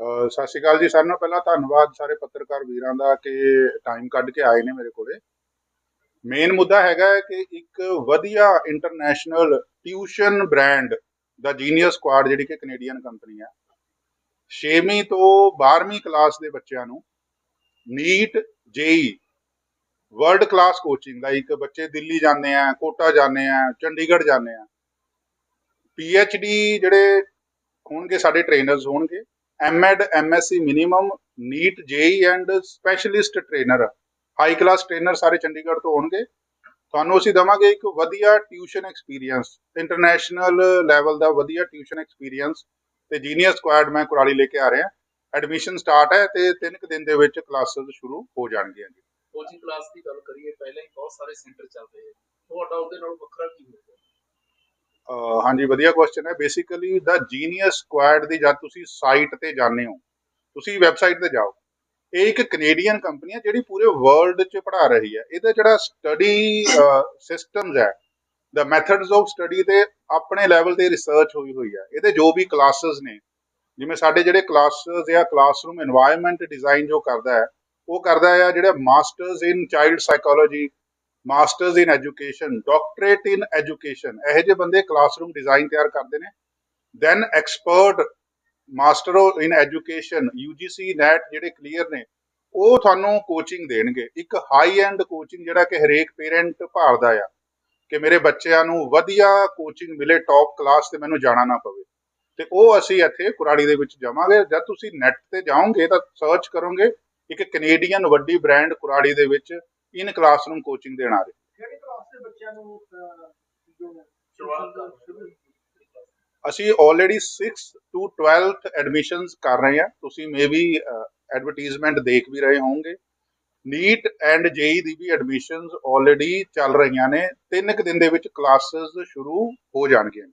ਸਤਿ ਸ਼੍ਰੀ ਅਕਾਲ ਜੀ ਸਾਰਿਆਂ ਨੂੰ ਪਹਿਲਾਂ ਧੰਨਵਾਦ ਸਾਰੇ ਪੱਤਰਕਾਰ ਵੀਰਾਂ ਦਾ ਕਿ ਟਾਈਮ ਕੱਢ ਕੇ ਆਏ ਨੇ ਮੇਰੇ ਕੋਲੇ। ਮੇਨ ਮੁੱਦਾ ਹੈਗਾ ਕਿ ਇੱਕ ਵਧੀਆ international tuition brand the genius squad ਜਿਹੜੀ ਕਿ ਕੈਨੇਡੀਅਨ ਕੰਪਨੀ ਹੈ 6ਵੀਂ ਤੋਂ 12ਵੀਂ ਕਲਾਸ ਦੇ ਬੱਚਿਆਂ ਨੂੰ NEET JEE world class coaching ਦਾ ਇੱਕ ਬੱਚੇ ਦਿੱਲੀ ਜਾਂਦੇ ਆ, ਕੋਟਾ ਜਾਂਦੇ ਆ, ਚੰਡੀਗੜ੍ਹ ਜਾਂਦੇ ਆ। ਡੀ ਜਿਹੜੇ ਹੋਣਗੇ, ਸਾਡੇ ਟ੍ਰੇਨਰਸ ਹੋਣਗੇ। MEd MSc minimum NEET JEE and specialist trainer high class trainer ਸਾਰੇ ਚੰਡੀਗੜ੍ਹ ਤੋਂ ਹੋਣਗੇ ਤੁਹਾਨੂੰ ਅਸੀਂ ਦਵਾਂਗੇ ਇੱਕ ਵਧੀਆ ਟਿਊਸ਼ਨ ਐਕਸਪੀਰੀਅੰਸ ਇੰਟਰਨੈਸ਼ਨਲ ਲੈਵਲ ਦਾ ਵਧੀਆ ਟਿਊਸ਼ਨ ਐਕਸਪੀਰੀਅੰਸ ਤੇ ਜੀਨੀਅਰ ਸਕੁਆਡ ਮੈਂ ਕੁਰਾਲੀ ਲੈ ਕੇ ਆ ਰਿਹਾ। ਐਡਮਿਸ਼ਨ ਸਟਾਰਟ ਹੈ ਤੇ ਤਿੰਨ ਕੁ ਦਿਨ ਦੇ ਵਿੱਚ ਕਲਾਸਿਸ ਸ਼ੁਰੂ ਹੋ ਜਾਣਗੀਆਂ ਜੀ। ਕੋਚਿੰਗ ਕਲਾਸ ਦੀ ਗੱਲ ਕਰੀਏ, ਪਹਿਲਾਂ ਹੀ ਬਹੁਤ ਸਾਰੇ ਸੈਂਟਰ ਚੱਲਦੇ ਆ। ਤੁਹਾਡਾ ਉਹਦੇ ਨਾਲ ਵੱਖਰਾ ਕੀ ਹੋਊਗਾ ਅਹ ਹਾਂਜੀ, ਵਧੀਆ ਕੁਐਸਚਨ ਹੈ। ਬੇਸਿਕਲੀ ਦਾ ਜੀਨੀਅਸ ਸਕੁਐਡ ਦੀ ਜਦ ਤੁਸੀਂ ਸਾਈਟ ਤੇ ਜਾਂਦੇ ਹੋ, ਤੁਸੀਂ ਵੈਬਸਾਈਟ ਤੇ ਜਾਓ, ਇਹ ਇੱਕ ਕੈਨੇਡੀਅਨ ਕੰਪਨੀ ਹੈ ਜਿਹੜੀ ਪੂਰੇ ਵਰਲਡ 'ਚ ਪੜਾ ਰਹੀ ਹੈ। ਇਹਦਾ ਜਿਹੜਾ ਸਟੱਡੀ ਸਿਸਟਮਸ ਹੈ ਦਾ ਮੈਥਡਸ ਆਫ ਸਟੱਡੀ ਤੇ ਆਪਣੇ ਲੈਵਲ ਤੇ ਰਿਸਰਚ ਹੋਈ ਹੋਈ ਹੈ। ਇਹਦੇ ਜੋ ਵੀ ਕਲਾਸਸ ਨੇ, ਜਿਵੇਂ ਸਾਡੇ ਜਿਹੜੇ ਕਲਾਸਸ ਜਾਂ ਕਲਾਸਰੂਮ এনवायरमेंट ਡਿਜ਼ਾਈਨ ਜੋ ਕਰਦਾ ਹੈ, ਉਹ ਕਰਦਾ ਹੈ ਜਿਹੜਾ masters in child psychology masters in education, doctorate in education, ਇਹੋ ਜਿਹੇ ਬੰਦੇ ਕਲਾਸਰੂਮ ਡਿਜ਼ਾਈਨ ਤਿਆਰ ਕਰਦੇ ਨੇ। Then expert master in education UGC NET ਜਿਹੜੇ ਕਲੀਅਰ ਨੇ, ਉਹ ਤੁਹਾਨੂੰ ਕੋਚਿੰਗ ਦੇਣਗੇ। ਇੱਕ ਹਾਈ ਐਂਡ ਕੋਚਿੰਗ ਜਿਹੜਾ ਕਿ ਹਰੇਕ ਪੇਰੈਂਟ ਭਾਲਦਾ ਆ ਕਿ ਮੇਰੇ ਬੱਚਿਆਂ ਨੂੰ ਵਧੀਆ ਕੋਚਿੰਗ ਮਿਲੇ ਟੌਪ ਕਲਾਸ ਤੇ ਮੈਨੂੰ ਜਾਣਾ ਨਾ ਪਵੇ। ਤੇ ਉਹ ਅਸੀਂ ਇੱਥੇ ਕੁਰਾੜੀ ਦੇ ਵਿੱਚ ਜਾਵਾਂਗੇ। ਜਦ ਤੁਸੀਂ ਨੈਟ ਤੇ ਜਾਓਗੇ ਤਾਂ ਸਰਚ ਕਰੋਗੇ, ਇੱਕ ਕੈਨੇਡੀਅਨ ਵੱਡੀ ਬ੍ਰਾਂਡ ਕੁਰਾੜੀ ਦੇ ਵਿੱਚ ਇਨ ਕਲਾਸਰੂਮ ਕੋਚਿੰਗ ਦੇਣ ਆ ਰਹੀ। ਕਿਹੜੀ ਕਲਾਸ ਦੇ ਬੱਚਿਆਂ ਨੂੰ ਅਸੀਂ already 6th to 12th admissions ਕਰ ਰਹੇ ਹਾਂ। ਤੁਸੀਂ ਮੇਬੀ ਐਡਵਰਟਾਈਜ਼ਮੈਂਟ ਦੇਖ ਵੀ ਰਹੇ ਹੋਵੋਗੇ। ਨੀਟ ਐਂਡ ਜੇਈ ਦੀ ਵੀ ਐਡਮਿਸ਼ਨਸ ਆਲਰੇਡੀ ਚੱਲ ਰਹੀਆਂ ਨੇ। ਤਿੰਨ ਕੁ ਦਿਨ ਦੇ ਵਿੱਚ ਕਲਾਸਿਸ ਸ਼ੁਰੂ ਹੋ ਜਾਣਗੀਆਂ।